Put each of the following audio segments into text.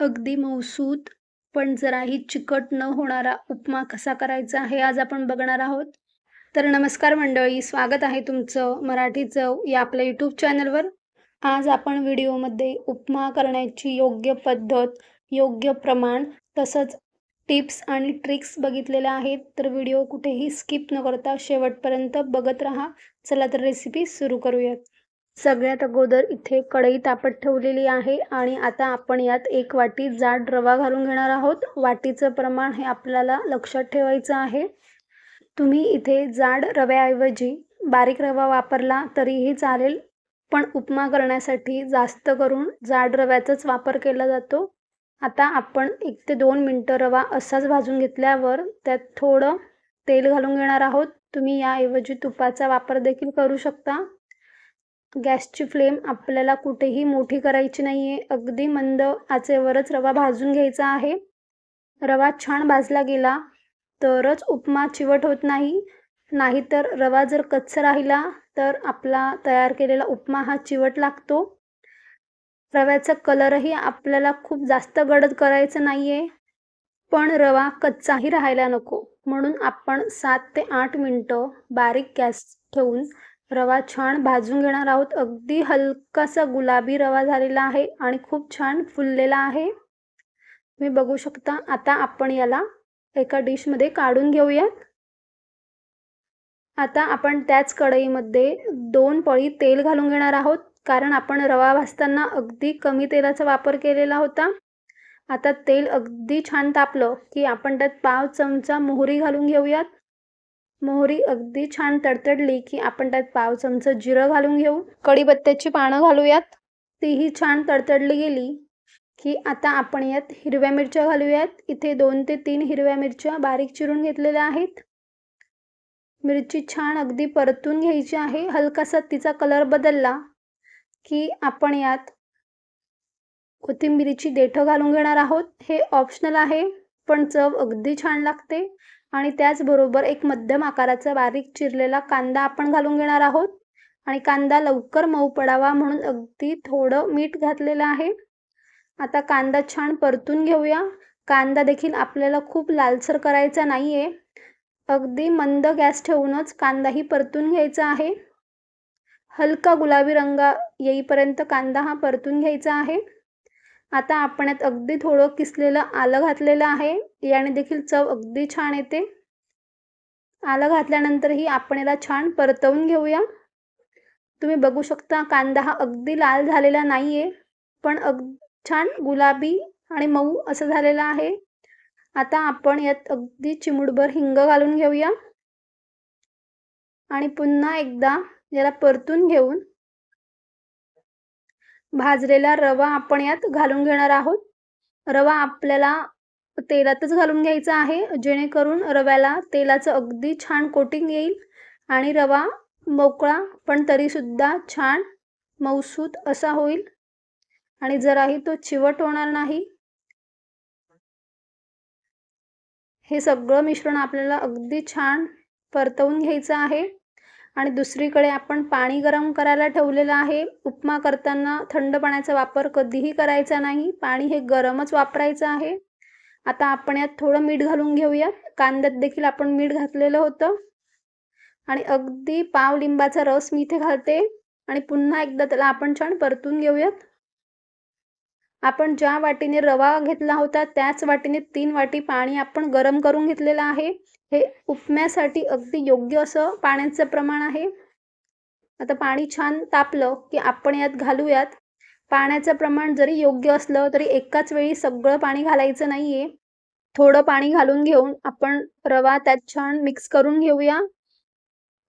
अगदी मऊसूत पण जराही चिकट न होणारा उपमा कसा करायचा हे आज आपण बघणार आहोत? तर नमस्कार मंडळी स्वागत आहे तुमचं मराठी चव या आपल्या यूट्यूब चॅनलवर आज आपण व्हिडिओमध्ये उपमा करण्याची योग्य पद्धत योग्य प्रमाण तसंच टिप्स आणि ट्रिक्स बघितलेल्या आहेत तर व्हिडिओ कुठेही स्किप न करता शेवटपर्यंत बघत राहा. चला तर रेसिपी सुरू करूयात. सगळ्यात अगोदर इथे कढई तापत ठेवलेली आहे आणि आता आपण यात एक वाटी जाड रवा घालून घेणार आहोत. वाटीचं प्रमाण हे आपल्याला लक्षात ठेवायचं आहे. तुम्ही इथे जाड रव्याऐवजी बारीक रवा वापरला तरीही चालेल पण उपमा करण्यासाठी जास्त करून जाड रव्याचाच वापर केला जातो. आता आपण एक ते दोन मिनटं रवा असाच भाजून घेतल्यावर त्यात थोडं तेल घालून घेणार आहोत. तुम्ही याऐवजी तुपाचा वापर देखील करू शकता. गॅसची फ्लेम आपल्याला कुठेही मोठी करायची नाही आहे अगदी मंद आचेवरच रवा भाजून घ्यायचा आहे. रवा छान भाजला गेला तरच उपमा चिवट होत नाही. नाहीतर रवा जर कच्चा राहिला तर आपला तयार केलेला उपमा हा चिवट लागतो. रव्याचा कलरही आपल्याला खूप जास्त गडद करायचं नाही आहे पण रवा कच्चाही राहायला नको. म्हणून आपण सात ते आठ मिनटं बारीक गॅस ठेवून रवा छान भाजून घेणार आहोत. अगदी हलकासा गुलाबी रवा झालेला आहे आणि खूप छान फुललेला आहे. तुम्ही बघू शकता आता आपण याला एका डिशमध्ये काढून घेऊयात. आता आपण त्याच कढईमध्ये दोन पळी तेल घालून घेणार आहोत कारण आपण रवा भाजताना अगदी कमी तेलाचा वापर केलेला होता. आता तेल अगदी छान तापलं की आपण त्यात पाव चमचा मोहरी घालून घेऊयात. मोहरी अगदी छान तडतडली की आपण त्यात पाव चमचा जिरं घालून घेऊ. कढीपत्त्याची पानं घालूयात. तीही छान तडतडली गेली की आता आपण यात हिरव्या मिरच्या घालूयात. इथे दोन ते तीन हिरव्या मिरच्या बारीक चिरून घेतलेल्या आहेत. मिरची छान अगदी परतून घ्यायची आहे. हलकासा तिचा कलर बदलला की आपण यात कोथिंबिरीची देठं घालून घेणार आहोत. हे ऑप्शनल आहे पण चव अगदी छान लागते. आणि त्याचबरोबर एक मध्यम आकाराचा बारीक चिरलेला कांदा आपण घालून घेणार आहोत. आणि कांदा लवकर मऊ पडावा म्हणून अगदी थोडं मीठ घातलेलं आहे. आता कांदा छान परतून घेऊया. कांदा देखील आपल्याला खूप लालसर करायचा नाही आहे अगदी मंद गॅस ठेवूनच कांदाही परतून घ्यायचा आहे. हलका गुलाबी रंगा येईपर्यंत कांदा हा परतून घ्यायचा आहे. आता आपण यात अगदी थोडं किसलेलं आलं घातलेलं आहे. याने देखील चव अगदी छान येते. आलं घातल्यानंतरही आपण याला छान परतवून घेऊया. तुम्ही बघू शकता कांदा हा अगदी लाल झालेला नाही आहे पण अग छान गुलाबी आणि मऊ असं झालेलं आहे. आता आपण यात अगदी चिमुडभर हिंग घालून घेऊया. आणि पुन्हा एकदा याला परतून घेऊन भाजलेला रवा आपण यात घालून घेणार आहोत. रवा आपल्याला तेलातच घालून घ्यायचा आहे. जेणेकरून रव्याला तेलाचं अगदी छान कोटिंग येईल. आणि रवा मोकळा पण तरीसुद्धा छान मऊसूत असा होईल. आणि जराही तो चिवट होणार नाही. हे सगळं मिश्रण आपल्याला अगदी छान परतवून घ्यायचं आहे. आणि दुसरीकडे आपण पाणी गरम करायला ठेवलेलं आहे. उपमा करताना थंड पाण्याचा वापर कधीही करायचा नाही. पाणी हे गरमच वापरायचं आहे. आता आपण यात थोडं मीठ घालून घेऊयात. कांद्यात देखील आपण मीठ घातलेलं होतं. आणि अगदी पाव लिंबाचा रस मी इथे घालते. आणि पुन्हा एकदा त्याला आपण छान परतून घेऊयात. आपण ज्या वाटीने रवा घेतला होता त्याच वाटीने तीन वाटी पाणी आपण गरम करून घेतलेलं आहे. हे उपम्यासाठी अगदी योग्य असं पाण्याचं प्रमाण आहे. आता पाणी छान तापलं की आपण यात घालूयात. पाण्याचं प्रमाण जरी योग्य असलं तरी एकाच वेळी सगळं पाणी घालायचं नाही आहे थोडं पाणी घालून घेऊन आपण रवा त्यात छान मिक्स करून घेऊया.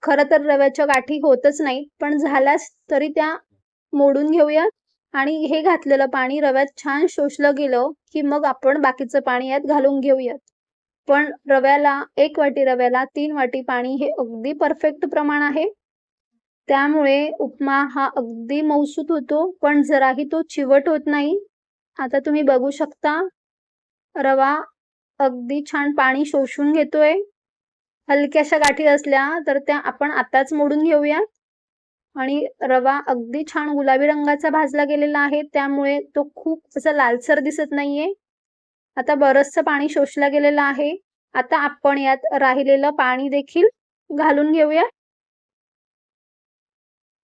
खरं तर रव्याच्या गाठी होतच नाही पण झाल्यास तरी त्या मोडून घेऊया. आणि हे घातलेलं पाणी रव्यात छान शोषलं गेलं की मग आपण बाकीचं पाणी यात घालून घेऊयात. पण रव्याला एक वाटी रव्याला तीन वाटी पाणी हे अगदी परफेक्ट प्रमाण आहे. त्यामुळे उपमा हा अगदी मौसूत होतो पण जराही तो चिवट होत नाही. आता तुम्ही बघू शकता रवा अगदी छान पाणी शोषून घेतोय. हलक्याशा गाठी असल्या तर त्या आपण आताच मोडून घेऊयात. आणि रवा अगदी छान गुलाबी रंगाचा भाजला गेलेला आहे. त्यामुळे तो खूप असा लालसर दिसत नाहीये. आता बरचसं पाणी शोषलं गेलेलं आहे. आता आपण यात राहिलेलं पाणी देखील घालून घेऊया.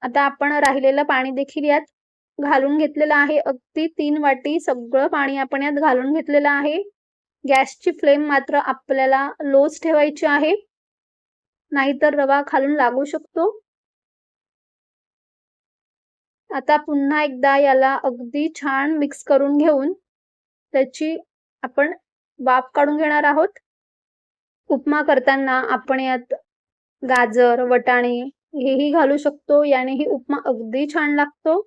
आता आपण राहिलेलं पाणी देखील यात घालून घेतलेलं आहे. अगदी तीन वाटी सगळं पाणी आपण यात घालून घेतलेलं आहे. गॅसची फ्लेम मात्र आपल्याला लोच ठेवायची आहे. नाहीतर रवा खालून लागू शकतो. आता पुन्हा एकदा याला अगदी छान मिक्स करून घेऊन त्याची आपण वाफ काढून घेणार आहोत. उपमा करताना आपण यात गाजर वटाणे हेही घालू शकतो. यानेही उपमा अगदी छान लागतो.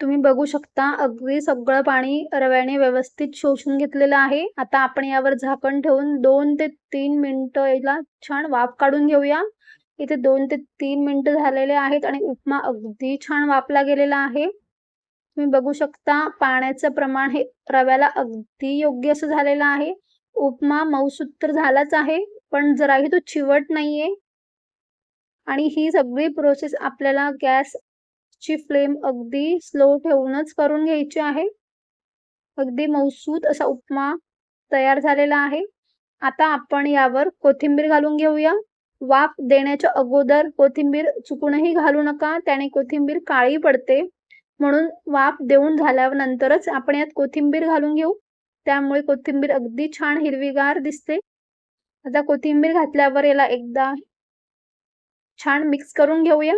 तुम्ही बघू शकता अगदी सगळं पाणी रव्याने व्यवस्थित शोषून घेतलेलं आहे. आता आपण यावर झाकण ठेवून दोन ते तीन मिनिटं याला छान वाफ काढून घेऊया. इथे दोन ते तीन मिनटं झालेले आहेत आणि उपमा अगदी छान वापला गेलेला आहे. तुम्ही बघू शकता पाण्याचं प्रमाण हे रव्याला अगदी योग्य असं झालेलं आहे. उपमा मऊसूत तर झालाच आहे पण जराही तो चिवट नाहीये. आणि ही सगळी प्रोसेस आपल्याला गॅस ची फ्लेम अगदी स्लो ठेवूनच करून घ्यायची आहे. अगदी मऊसूत असा उपमा तयार झालेला आहे. आता आपण यावर कोथिंबीर घालून घेऊया. वाफ देण्याच्या अगोदर कोथिंबीर चुकूनही घालू नका. त्याने कोथिंबीर काळी पडते. म्हणून वाफ देऊन झाल्यानंतरच आपण यात कोथिंबीर घालून घेऊ. त्यामुळे कोथिंबीर अगदी छान हिरवीगार दिसते. आता कोथिंबीर घातल्यावर याला एकदा छान मिक्स करून घेऊया.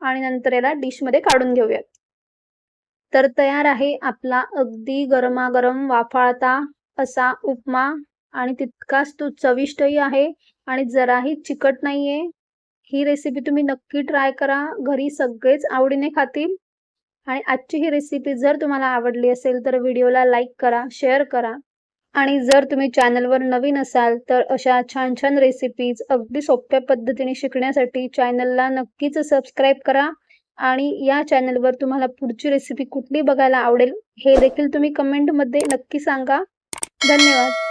आणि नंतर याला डिशमध्ये काढून घेऊयात तर तयार आहे आपला अगदी गरमागरम वाफाळता असा उपमा. आणि तितकाच तो चविष्टही आहे. आणि जराही चिकट नाहीये. ही रेसिपी तुम्ही नक्की ट्राय करा. घरी सगळेच आवडीने खातील. आणि आजची ही रेसिपी जर तुम्हाला आवडली असेल तर व्हिडिओला लाईक करा शेअर करा. आणि जर तुम्ही चॅनलवर नवीन असाल तर अशा छान छान रेसिपीज अगदी सोप्या पद्धतीने शिकण्यासाठी चॅनलला नक्कीच सबस्क्राईब करा. आणि या चॅनलवर तुम्हाला पुढची रेसिपी कुठली बघायला आवडेल हे देखील तुम्ही कमेंटमध्ये नक्की सांगा. धन्यवाद.